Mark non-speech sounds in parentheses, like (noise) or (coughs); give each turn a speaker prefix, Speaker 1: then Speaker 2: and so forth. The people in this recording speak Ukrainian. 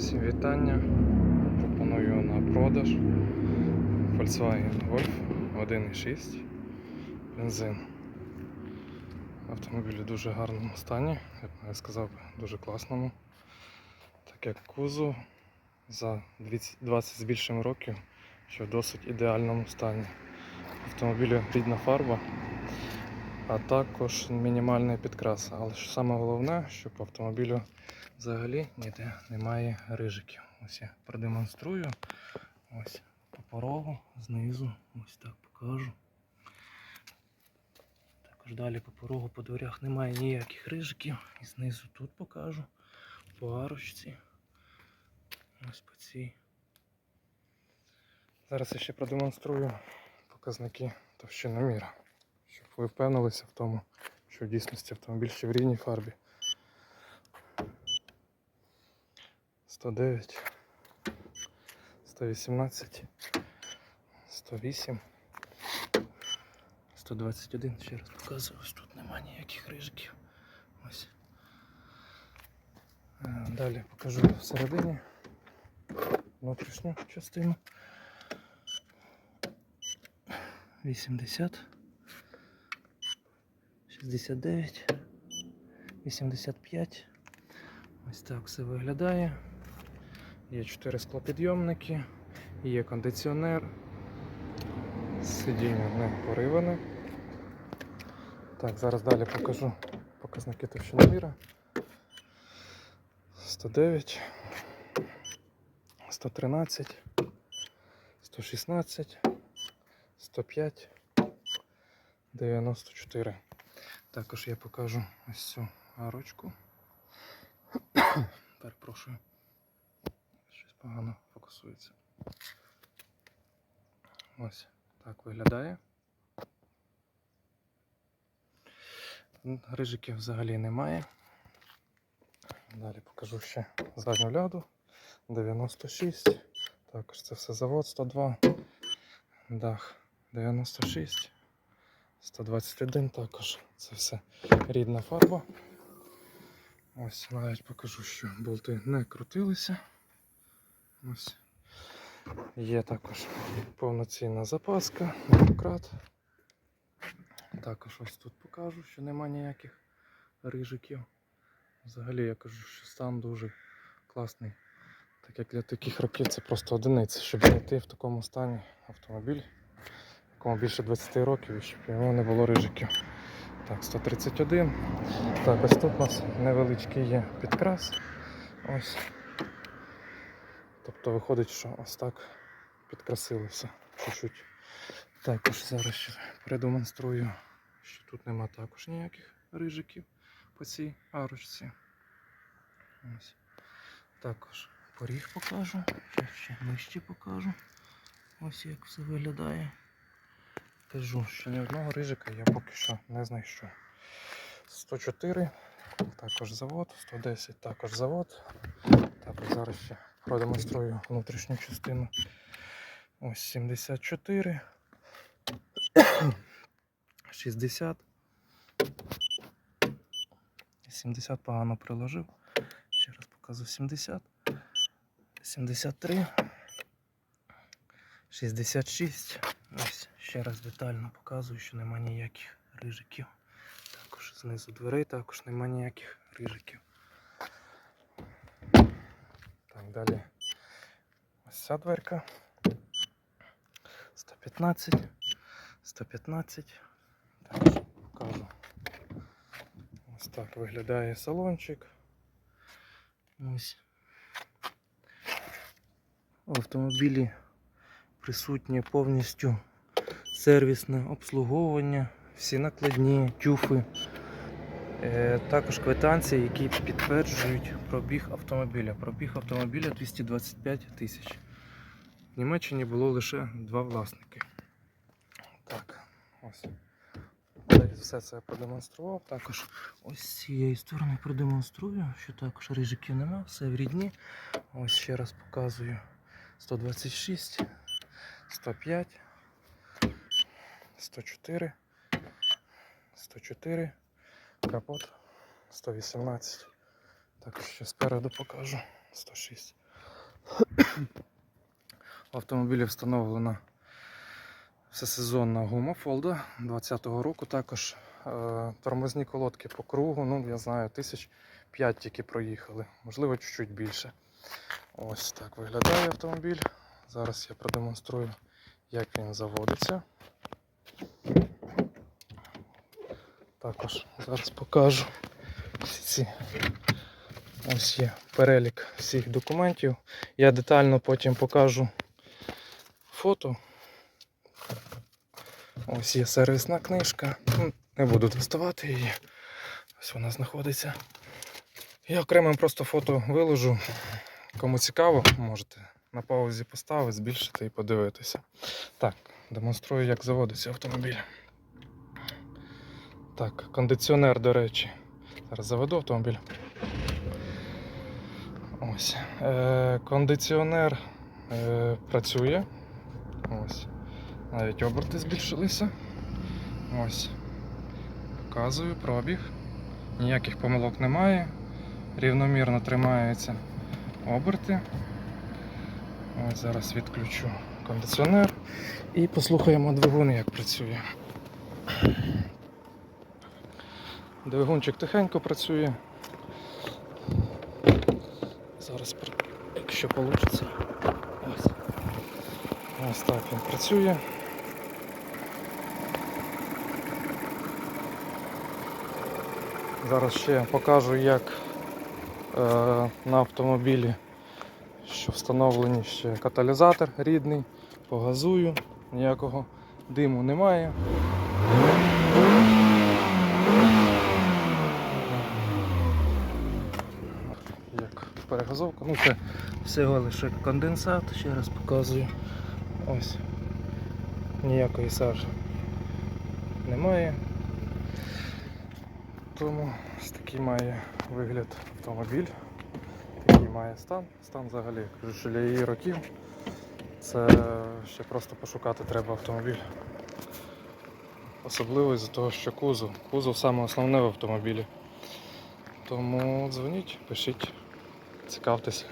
Speaker 1: Всім вітання. Пропоную на продаж Volkswagen Golf 1.6 бензин. Автомобіль у дуже гарному стані, я б сказав, дуже класному. Так як кузов за 20 з більшим років, що в досить ідеальному стані. Автомобілю рідна фарба, а також мінімальний підкрас. Але ж саме головне, що по автомобілю взагалі ніде немає рижиків. Ось я продемонструю. Ось по порогу, знизу, ось так покажу. Також далі по порогу, по дверях немає ніяких рижиків. І знизу тут покажу. По арочці. Ось по цій. Зараз я ще продемонструю показники товщиноміра, щоб ви впевнилися в тому, що в дійсності автомобіль ще в рідній фарбі. 109, 118, 108, 121. Ще раз показую, ось тут немає ніяких рижиків. Ось. Е, Далі покажу всередині внутрішню частину. 80, 69, 85. Ось так все виглядає. Є 4 склопідйомники, є кондиціонер. Сидіння не пориване. Так, зараз далі покажу показники товщиноміра. 109, 113, 116, 105, 94. Також я покажу ось цю арочку. (coughs) Перепрошую. Погано фокусується. Ось так виглядає. Рижиків взагалі немає. Далі покажу ще задню ляду. 96. Також це все завод 102. Дах 96. 121 також. Це все рідна фарба. Ось навіть покажу, що болти не крутилися. Ось. Є також повноцінна запаска, демократ. Також ось тут покажу, що нема ніяких рижиків. Взагалі я кажу, що стан дуже класний. Так як для таких років це просто одиниця, щоб знайти в такому стані автомобіль, якому більше 20 років, і щоб у нього не було рижиків. Так, 131. Так, ось тут у нас невеличкий є підкрас. Ось. Тобто виходить, що ось так підкрасилося чуть-чуть. Також зараз ще продемонструю, що тут нема також ніяких рижиків по цій арочці. Ось. Також поріг покажу, ще, ще нижче покажу. Ось як все виглядає. Кажу, що ні одного рижика я поки що не знайшов. 104, також завод, 110 також завод. Також зараз ще продемонструю внутрішню частину. Ось 74, 60. 70 погано приложив. Ще раз показую 70. 73. 66. Ось ще раз детально показую, що нема ніяких рижиків. Також знизу дверей також нема ніяких рижиків. Так, далі. Ось ця дверка. 115. 115. Також покажу. Ось так виглядає салончик. Ось. В автомобілі присутнє повністю сервісне обслуговування, всі накладні, тюфи. Е, Також квитанції, які підтверджують пробіг автомобіля. Пробіг автомобіля 225 тисяч. В Німеччині було лише два власники. Так, ось. Все це продемонстрував. Також ось з цієї сторони продемонструю, що також рижиків нема, все в рідні. Ось ще раз показую 126, 105, 104, 104, капот 118. Також ще спереду покажу 106. В (coughs) автомобілі встановлена всесезонна гума Фолда 20-го року. Також е, тормозні колодки по кругу. Ну, я знаю, тисяч п'ять тільки проїхали, можливо, чуть-чуть більше. Ось так виглядає автомобіль. Зараз я продемонструю, як він заводиться. Також зараз покажу всі ці. Ось є перелік всіх документів. Я детально потім покажу фото. Ось є сервісна книжка. Не буду доставати її. Ось вона знаходиться. Я окремим просто фото виложу. Кому цікаво, можете на паузі поставити, збільшити і подивитися. Так, демонструю, як заводиться автомобіль. Так, кондиціонер, до речі. Зараз заведу автомобіль. Ось. Е, кондиціонер е, працює. Ось. Навіть оберти збільшилися. Ось. Показую пробіг. Ніяких помилок немає. Рівномірно тримаються оберти. Ось зараз відключу кондиціонер і послухаємо двигун, як працює. Двигунчик тихенько працює. Зараз, якщо вийде. Ось. Ось так він працює. Зараз ще покажу, як е, на автомобілі, що встановлений ще каталізатор рідний, погазую, ніякого диму немає. Як перегазовка, ну це всього лише конденсат, ще раз показую. Ось. Ніякої сажі немає. Тому ось такий має вигляд автомобіль. Такий має стан. Стан взагалі, кажу, що для її років. Це ще просто пошукати треба автомобіль. Особливо із-за того, що кузов. Кузов саме основне в автомобілі. Тому дзвоніть, пишіть, цікавтеся.